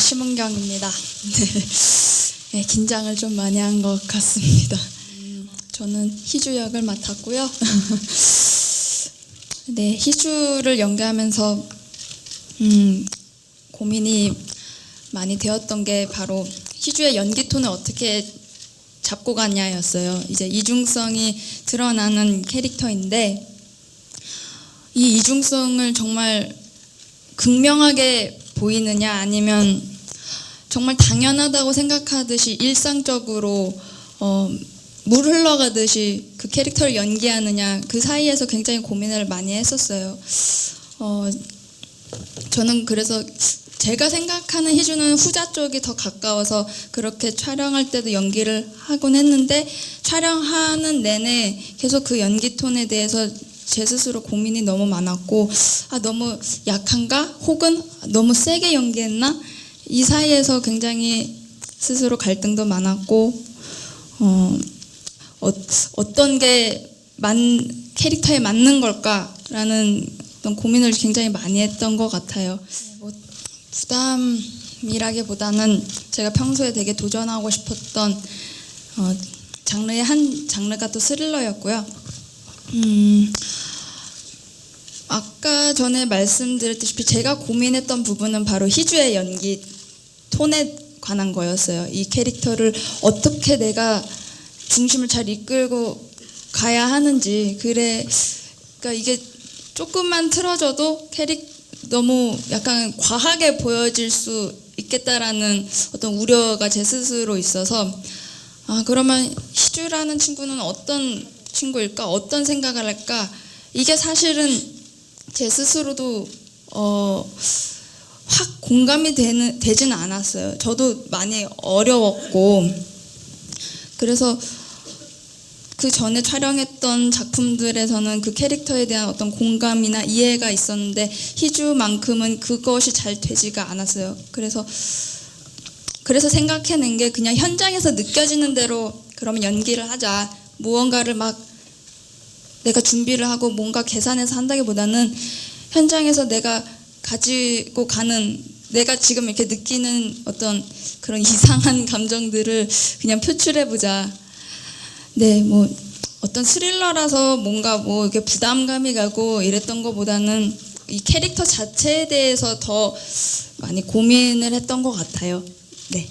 심은경입니다. 네. 네, 긴장을 좀 많이 한 것 같습니다. 음, 저는 희주 역을 맡았고요. 네, 희주를 연기하면서 음, 고민이 많이 되었던 게 바로 희주의 연기 톤을 어떻게 잡고 가냐였어요. 이제 이중성이 드러나는 캐릭터인데 이 이중성을 정말 극명하게 보이느냐 아니면 정말 당연하다고 생각하듯이 일상적으로 어, 물 흘러가듯이 그 캐릭터를 연기하느냐 그 사이에서 굉장히 고민을 많이 했었어요. 어, 저는 그래서 제가 생각하는 희주는 후자 쪽이 더 가까워서 그렇게 촬영할 때도 연기를 하곤 했는데 촬영하는 내내 계속 그 연기 톤에 대해서 제 스스로 고민이 너무 많았고 아 너무 약한가 혹은 너무 세게 연기했나 이 사이에서 굉장히 스스로 갈등도 많았고 어, 어 어떤 게 만, 캐릭터에 맞는 걸까라는 어떤 고민을 굉장히 많이 했던 것 같아요. 뭐 부담이라기보다는 제가 평소에 되게 도전하고 싶었던 어, 장르의 한 장르가 또 스릴러였고요. 음, 아까 전에 말씀드렸다시피 제가 고민했던 부분은 바로 희주의 연기 톤에 관한 거였어요. 이 캐릭터를 어떻게 내가 중심을 잘 이끌고 가야 하는지. 그래 그러니까 이게 조금만 틀어져도 캐릭 너무 약간 과하게 보여질 수 있겠다라는 어떤 우려가 제 스스로 있어서 아 그러면 희주라는 친구는 어떤 친구일까? 어떤 생각을 할까? 이게 사실은 제 스스로도 어, 확 공감이 되는 되지는 않았어요. 저도 많이 어려웠고 그래서 그 전에 촬영했던 작품들에서는 그 캐릭터에 대한 어떤 공감이나 이해가 있었는데 희주만큼은 그것이 잘 되지가 않았어요. 그래서 그래서 생각해낸 게 그냥 현장에서 느껴지는 대로 그러면 연기를 하자. 무언가를 막 내가 준비를 하고 뭔가 계산해서 한다기보다는 현장에서 내가 가지고 가는 내가 지금 이렇게 느끼는 어떤 그런 이상한 감정들을 그냥 표출해 보자. 네, 뭐 어떤 스릴러라서 뭔가 뭐 이렇게 부담감이 가고 이랬던 것보다는 이 캐릭터 자체에 대해서 더 많이 고민을 했던 것 같아요. 네.